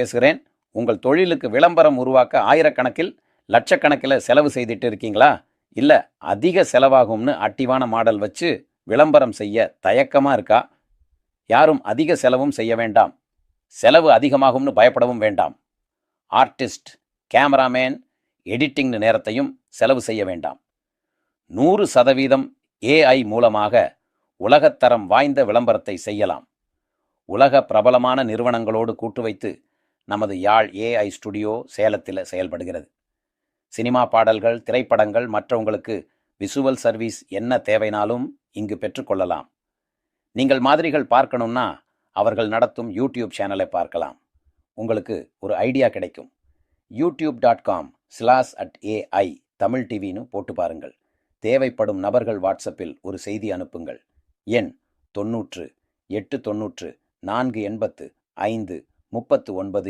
பேசுகிறேன். உங்கள் தொழிலுக்கு விளம்பரம் உருவாக்க ஆயிரக்கணக்கில் லட்சக்கணக்கில் செலவு செய்துட்டு இருக்கீங்களா? இல்லை அதிக செலவாகும்னு அட்டிவான மாடல் வச்சு விளம்பரம் செய்ய தயக்கமாக இருக்கா? யாரும் அதிக செலவும் செய்ய வேண்டாம். செலவு அதிகமாகும்னு பயப்படவும் வேண்டாம். ஆர்டிஸ்ட் கேமராமேன் எடிட்டிங் நேரத்தையும் செலவு செய்ய வேண்டாம். நூறு சதவீதம் ஏஐ மூலமாக உலகத்தரம் வாய்ந்த விளம்பரத்தை செய்யலாம். உலக பிரபலமான நிறுவனங்களோடு கூட்டு வைத்து நமது யாழ் ஏஐ ஸ்டுடியோ சேலத்தில் செயல்படுகிறது. சினிமா பாடல்கள் திரைப்படங்கள் மற்றவங்களுக்கு விசுவல் சர்வீஸ் என்ன தேவைனாலும் இங்கு பெற்றுக்கொள்ளலாம் நீங்கள் மாதிரிகள் பார்க்கணும்னா அவர்கள் நடத்தும் யூடியூப் சேனலை பார்க்கலாம். உங்களுக்கு ஒரு ஐடியா கிடைக்கும். YouTube dot com slash at AI Tamil டிவின்னு போட்டு பாருங்கள். தேவைப்படும் நபர்கள் வாட்ஸ்அப்பில் ஒரு செய்தி அனுப்புங்கள். எண் தொன்னூற்று எட்டு தொன்னூற்று நான்கு எண்பத்து ஐந்து முப்பத்து ஒன்பது